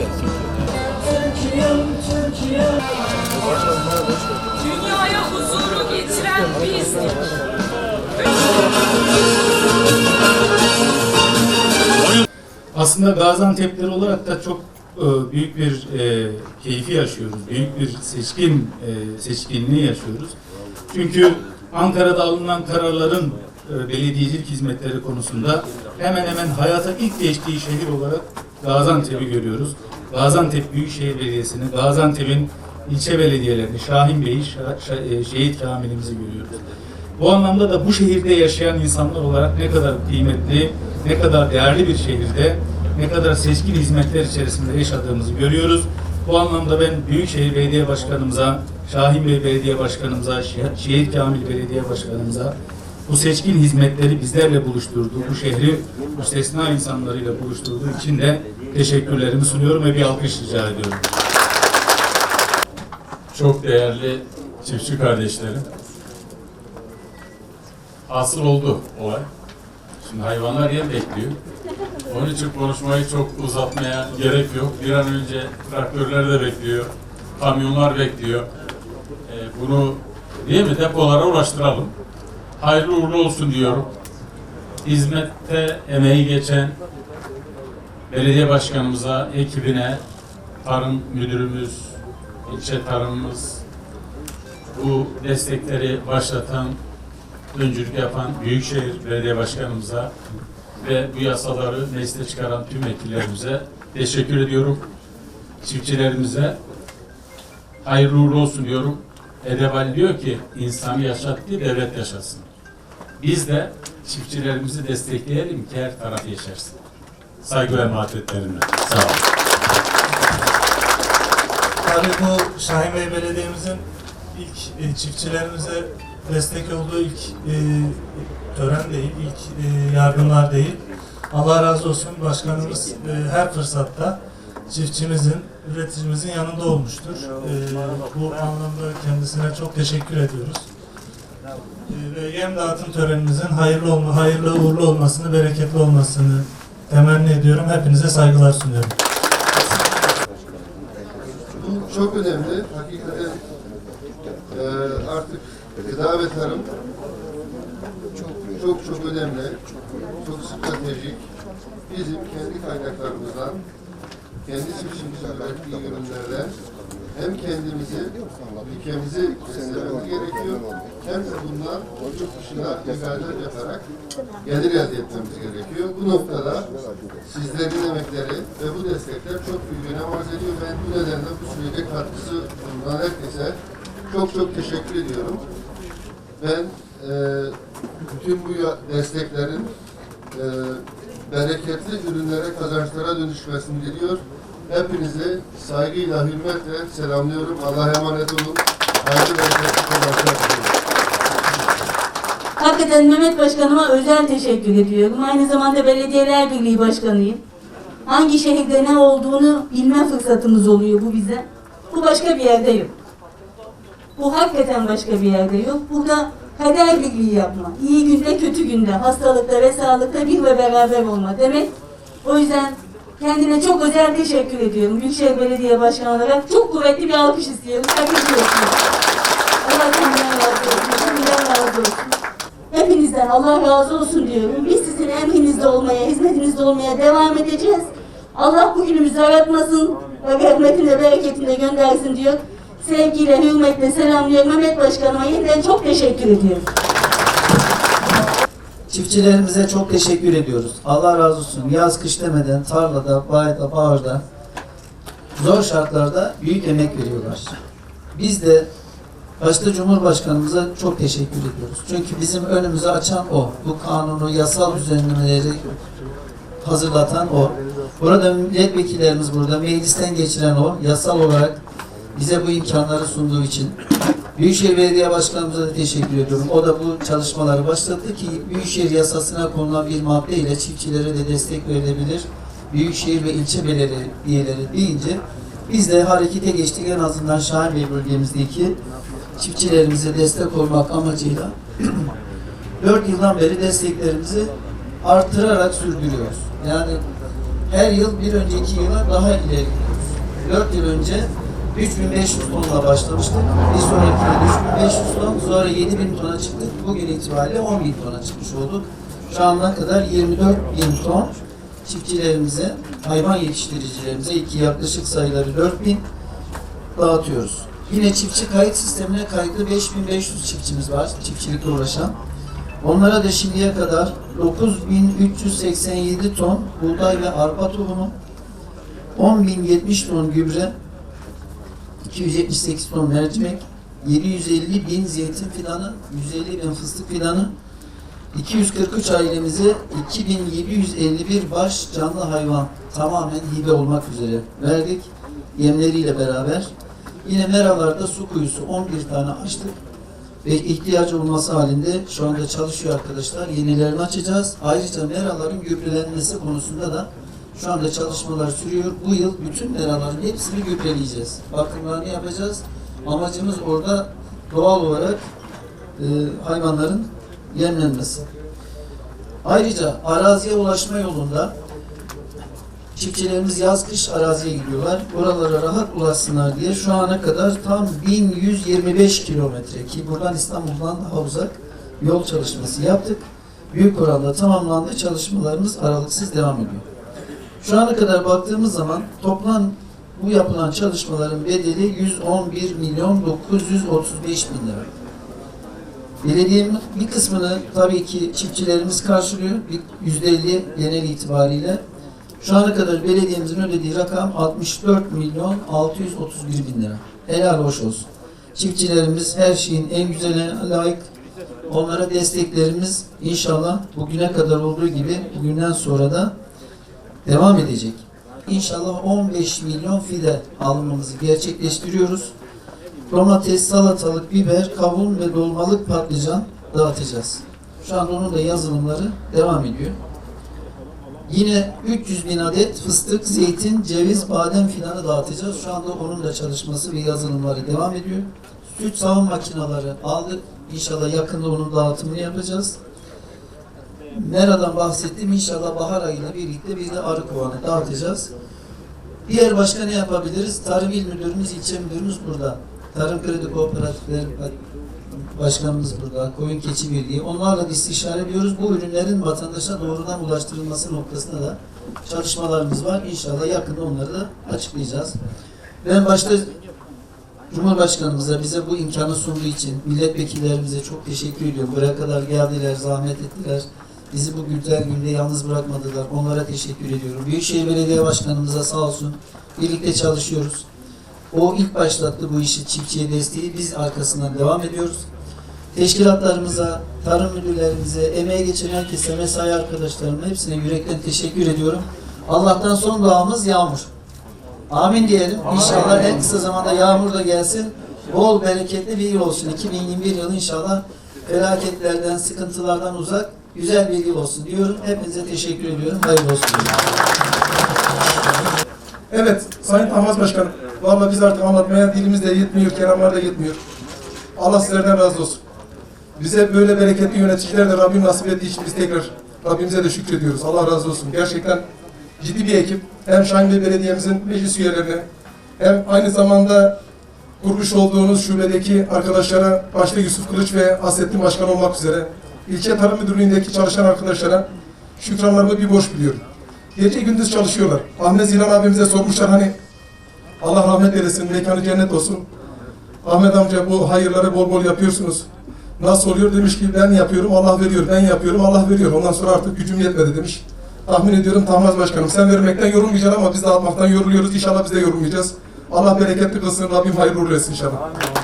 Merci. Dünyaya huzuru getiren biz. Aslında Gaziantep'leri olarak da çok e, büyük bir e, keyfi yaşıyoruz. Büyük bir seçkin e, seçkinliği yaşıyoruz. Çünkü Ankara'da alınan kararların e, belediyecilik hizmetleri konusunda hemen hemen hayata ilk geçtiği şehir olarak Gaziantep'i görüyoruz. Gaziantep Büyükşehir Belediyesi'ni, Gaziantep'in ilçe belediyelerini, Şahin Bey'i, e, Şehit Kamil'imizi görüyoruz. Bu anlamda da bu şehirde yaşayan insanlar olarak ne kadar kıymetli, ne kadar değerli bir şehirde, ne kadar seçkin hizmetler içerisinde yaşadığımızı görüyoruz. Bu anlamda ben Büyükşehir Belediye Başkanımıza, Şahin Bey Belediye Başkanımıza, Şeh- Şehit Kamil Belediye Başkanımıza bu seçkin hizmetleri bizlerle buluşturduğu, bu şehri müstesna insanlarıyla buluşturduğu için de teşekkürlerimi sunuyorum ve bir alkış rica ediyorum. Çok değerli çiftçi kardeşlerim. Asıl oldu olay. Şimdi hayvanlar yer bekliyor. Onun için konuşmayı çok uzatmaya gerek yok. Bir an önce traktörler de bekliyor. Kamyonlar bekliyor. Ee, bunu değil mi depolara ulaştıralım. Hayırlı uğurlu olsun diyorum. Hizmette emeği geçen belediye başkanımıza, ekibine, tarım müdürümüz, ilçe tarımımız, bu destekleri başlatan, öncülük yapan Büyükşehir Belediye Başkanımıza ve bu yasaları mecliste çıkaran tüm vekillerimize teşekkür ediyorum. Çiftçilerimize hayırlı uğurlu olsun diyorum. Edebali diyor ki insanı yaşattı devlet yaşasın. Biz de çiftçilerimizi destekleyelim ki her taraf yaşarsın. Saygı ve muhabbetlerimle. Sağ olun. Tabii bu Şahin Bey Belediye'mizin ilk e, çiftçilerimize destek olduğu ilk e, tören değil, ilk e, yardımlar değil. Allah razı olsun başkanımız e, her fırsatta çiftçimizin, üreticimizin yanında olmuştur. E, bu anlamda kendisine çok teşekkür ediyoruz. E, yem dağıtım törenimizin hayırlı olma, hayırlı uğurlu olmasını, bereketli olmasını temenni ediyorum. Hepinize saygılar sunuyorum. Bu çok önemli. Hakikaten eee artık gıda ve tarım çok çok çok önemli. Çok stratejik. Bizim kendi kaynaklarımızdan, kendi çiftçimizin ürettiği ürünlerden hem kendimizi, ülkemizi beslememiz gerekiyor. Hem de bundan yurt dışına ihracat yaparak gelir elde etmemiz gerekiyor. Bu noktada sizlerin emekleri ve bu destekler çok büyük önem arz ediyor. Ben bu nedenle bu sürece katkısı bulunan herkese çok çok teşekkür ediyorum. Ben e, bütün bu desteklerin e, bereketli ürünlere, kazançlara dönüşmesini diliyor. Hepinizi saygıyla, hürmetle selamlıyorum. Allah'a emanet olun. Hayırlı diliyorum. Hakikaten Mehmet Başkanıma özel teşekkür ediyorum. Aynı zamanda Belediyeler Birliği Başkanıyım. Hangi şehirde ne olduğunu bilme fırsatımız oluyor bu bize. Bu başka bir yerde yok. Bu hakikaten başka bir yerde yok. Burada kader birliği yapma. İyi günde kötü günde, hastalıkta ve sağlıkta bir ve beraber olma demek. O yüzden kendine çok özel teşekkür ediyorum. Büyükşehir Belediye Başkanı olarak çok kuvvetli bir alkış istiyorum. Hak ediyorsunuz. Allah kendinden razı olsun. Kendinden razı olsun. Hepinizden Allah razı olsun diyorum. Biz sizin emrinizde olmaya, hizmetinizde olmaya devam edeceğiz. Allah bugünümüzü aratmasın ve rahmetine, bereketine göndersin diyor. Sevgiyle, hürmetle selamlıyorum. Mehmet Başkanıma yeniden çok teşekkür ediyorum. Çiftçilerimize çok teşekkür ediyoruz. Allah razı olsun. Yaz kış demeden tarlada, bayda, bağırda zor şartlarda büyük emek veriyorlar. Biz de başta Cumhurbaşkanımıza çok teşekkür ediyoruz. Çünkü bizim önümüzü açan o. Bu kanunu, yasal düzenlemeleri hazırlatan o. Burada milletvekillerimiz burada, meclisten geçiren o. Yasal olarak bize bu imkanları sunduğu için. Büyükşehir Belediye Başkanımıza da teşekkür ediyorum. O da bu çalışmaları başlattı ki Büyükşehir yasasına konulan bir madde ile çiftçilere de destek verilebilir. Büyükşehir ve ilçe belediyeleri deyince biz de harekete geçtik en azından Şahin Bey bölgemizdeki çiftçilerimize destek olmak amacıyla 4 yıldan beri desteklerimizi artırarak sürdürüyoruz. Yani her yıl bir önceki yıla daha ileri gidiyoruz. 4 yıl önce 3500 tonla başlamıştık. Bir sonraki yıl 3500 ton, sonra 7000 tona çıktık. Bugün itibariyle 10.000 tona çıkmış olduk. Şu ana kadar 24 bin ton çiftçilerimize, hayvan yetiştiricilerimize iki yaklaşık sayıları 4000 dağıtıyoruz. Yine çiftçi kayıt sistemine kayıtlı 5500 çiftçimiz var, çiftçilikle uğraşan. Onlara da şimdiye kadar 9387 ton buğday ve arpa tohumu, 10.070 ton gübre, 278 ton mercimek, 750 bin zeytin fidanı, 150 bin fıstık fidanı, 243 ailemize 2751 baş canlı hayvan tamamen hibe olmak üzere verdik. Yemleriyle beraber. Yine meralarda su kuyusu 11 tane açtık. Ve ihtiyaç olması halinde şu anda çalışıyor arkadaşlar. Yenilerini açacağız. Ayrıca meraların gübrelenmesi konusunda da şu anda çalışmalar sürüyor. Bu yıl bütün meraların hepsini gübreleyeceğiz. Bakımlarını yapacağız. Amacımız orada doğal olarak e, hayvanların yemlenmesi. Ayrıca araziye ulaşma yolunda çiftçilerimiz yaz kış araziye gidiyorlar. Oralara rahat ulaşsınlar diye şu ana kadar tam 1125 kilometre ki buradan İstanbul'dan daha uzak yol çalışması yaptık. Büyük oranda tamamlandı. Çalışmalarımız aralıksız devam ediyor. Şu ana kadar baktığımız zaman toplam bu yapılan çalışmaların bedeli 111 milyon 935 bin lira. Belediyenin bir kısmını tabii ki çiftçilerimiz karşılıyor. Yüzde elli genel itibariyle. Şu ana kadar belediyemizin ödediği rakam 64 milyon 631 bin lira. Helal hoş olsun. Çiftçilerimiz her şeyin en güzeline layık. Onlara desteklerimiz inşallah bugüne kadar olduğu gibi bugünden sonra da devam edecek. İnşallah 15 milyon fide alımımızı gerçekleştiriyoruz. Domates, salatalık, biber, kavun ve dolmalık patlıcan dağıtacağız. Şu anda onun da yazılımları devam ediyor. Yine 300 bin adet fıstık, zeytin, ceviz, badem fidanı dağıtacağız. Şu anda onun da çalışması ve yazılımları devam ediyor. Süt sağım makineleri aldık. İnşallah yakında onun dağıtımını yapacağız. Mera'dan bahsettim. İnşallah bahar ayıyla birlikte bir de arı kovanı dağıtacağız. Diğer başka ne yapabiliriz? Tarım İl Müdürümüz, ilçe müdürümüz burada. Tarım Kredi Kooperatifleri Başkanımız burada. Koyun Keçi Birliği. Onlarla da istişare ediyoruz. Bu ürünlerin vatandaşa doğrudan ulaştırılması noktasında da çalışmalarımız var. İnşallah yakında onları da açıklayacağız. Ben başta Cumhurbaşkanımıza bize bu imkanı sunduğu için milletvekillerimize çok teşekkür ediyorum. Buraya kadar geldiler, zahmet ettiler. Bizi bu güzel günde yalnız bırakmadılar. Onlara teşekkür ediyorum. Büyükşehir Belediye Başkanımıza sağ olsun. Birlikte çalışıyoruz. O ilk başlattı bu işi çiftçiye desteği. Biz arkasından devam ediyoruz. Teşkilatlarımıza, tarım müdürlerimize, emeği geçen herkese, mesai arkadaşlarıma hepsine yürekten teşekkür ediyorum. Allah'tan son duamız yağmur. Amin diyelim. İnşallah en kısa zamanda yağmur da gelsin. Bol bereketli bir yıl olsun. 2021 yılı inşallah felaketlerden, sıkıntılardan uzak güzel bir yıl olsun diyorum. Hepinize teşekkür ediyorum. Hayırlı olsun. Evet, Sayın Tahmaz Başkanım. Vallahi biz artık anlatmaya dilimiz de yetmiyor, kelamlar da yetmiyor. Allah sizlerden razı olsun. Bize böyle bereketli yöneticiler de Rabbim nasip ettiği için biz tekrar Rabbimize de şükrediyoruz. Allah razı olsun. Gerçekten ciddi bir ekip. Hem Şahin Bey Belediye'mizin meclis üyelerine hem aynı zamanda kurmuş olduğunuz şubedeki arkadaşlara, başta Yusuf Kılıç ve Hasrettin Başkan olmak üzere, ilçe tarım müdürlüğündeki çalışan arkadaşlara şükranlarımı bir borç biliyorum. Gece gündüz çalışıyorlar. Ahmet Zilan abimize sormuşlar hani Allah rahmet eylesin, mekanı cennet olsun. Ahmet amca bu hayırları bol bol yapıyorsunuz. Nasıl oluyor demiş ki ben yapıyorum Allah veriyor, ben yapıyorum Allah veriyor. Ondan sonra artık gücüm yetmedi demiş. Tahmin ediyorum Tahmaz Başkanım sen vermekten yorulmayacaksın ama biz dağıtmaktan yoruluyoruz. İnşallah biz de yorulmayacağız. Allah bereketli kılsın, Rabbim hayırlı uğurlu etsin inşallah.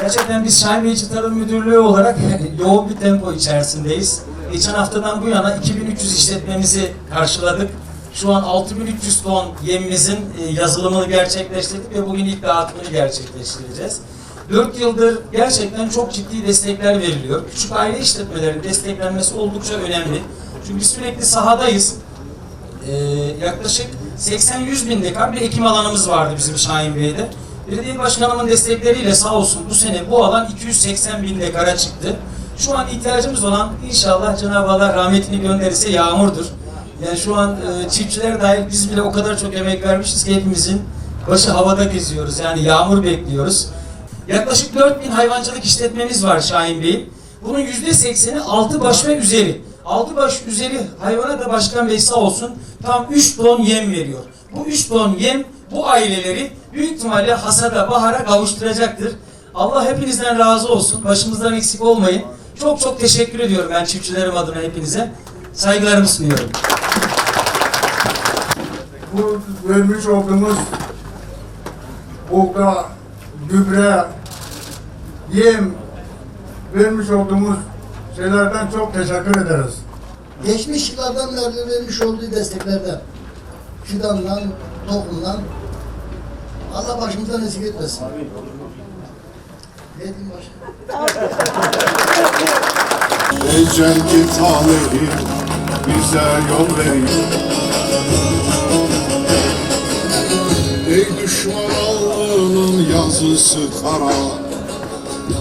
Gerçekten biz Şahin Beyci Tarım Müdürlüğü olarak yoğun bir tempo içerisindeyiz. Geçen haftadan bu yana 2300 işletmemizi karşıladık. Şu an 6300 ton yemimizin e, yazılımını gerçekleştirdik ve bugün ilk dağıtımını gerçekleştireceğiz. 4 yıldır gerçekten çok ciddi destekler veriliyor. Küçük aile işletmelerin desteklenmesi oldukça önemli. Çünkü sürekli sahadayız. Ee, yaklaşık 80-100 bin dekar bir ekim alanımız vardı bizim Şahin Bey'de. Belediye başkanımın destekleriyle sağ olsun bu sene bu alan 280 bin dekara çıktı. Şu an ihtiyacımız olan inşallah Cenab-ı Allah rahmetini gönderirse yağmurdur. Yani şu an e, çiftçiler dahil biz bile o kadar çok emek vermişiz ki hepimizin başı havada geziyoruz. Yani yağmur bekliyoruz. Yaklaşık 4000 hayvancılık işletmemiz var Şahin Bey'in. Bunun %80'i altı baş ve üzeri. Altı baş üzeri hayvana da başkan bey sağ olsun tam 3 ton yem veriyor. Bu 3 ton yem bu aileleri büyük ihtimalle hasada, bahara kavuşturacaktır. Allah hepinizden razı olsun. Başımızdan eksik olmayın. Çok çok teşekkür ediyorum ben çiftçilerim adına hepinize. Saygılarımı sunuyorum. bu vermiş olduğumuz buğda, gübre, yem vermiş olduğumuz şeylerden çok teşekkür ederiz. geçmiş yıllardan beri vermiş olduğu desteklerden, fidandan, tohumdan Allah başımızdan eksik etmesin. Ne diyeyim başka? Ecel bize yol verin Ey düşman alnının yazısı kara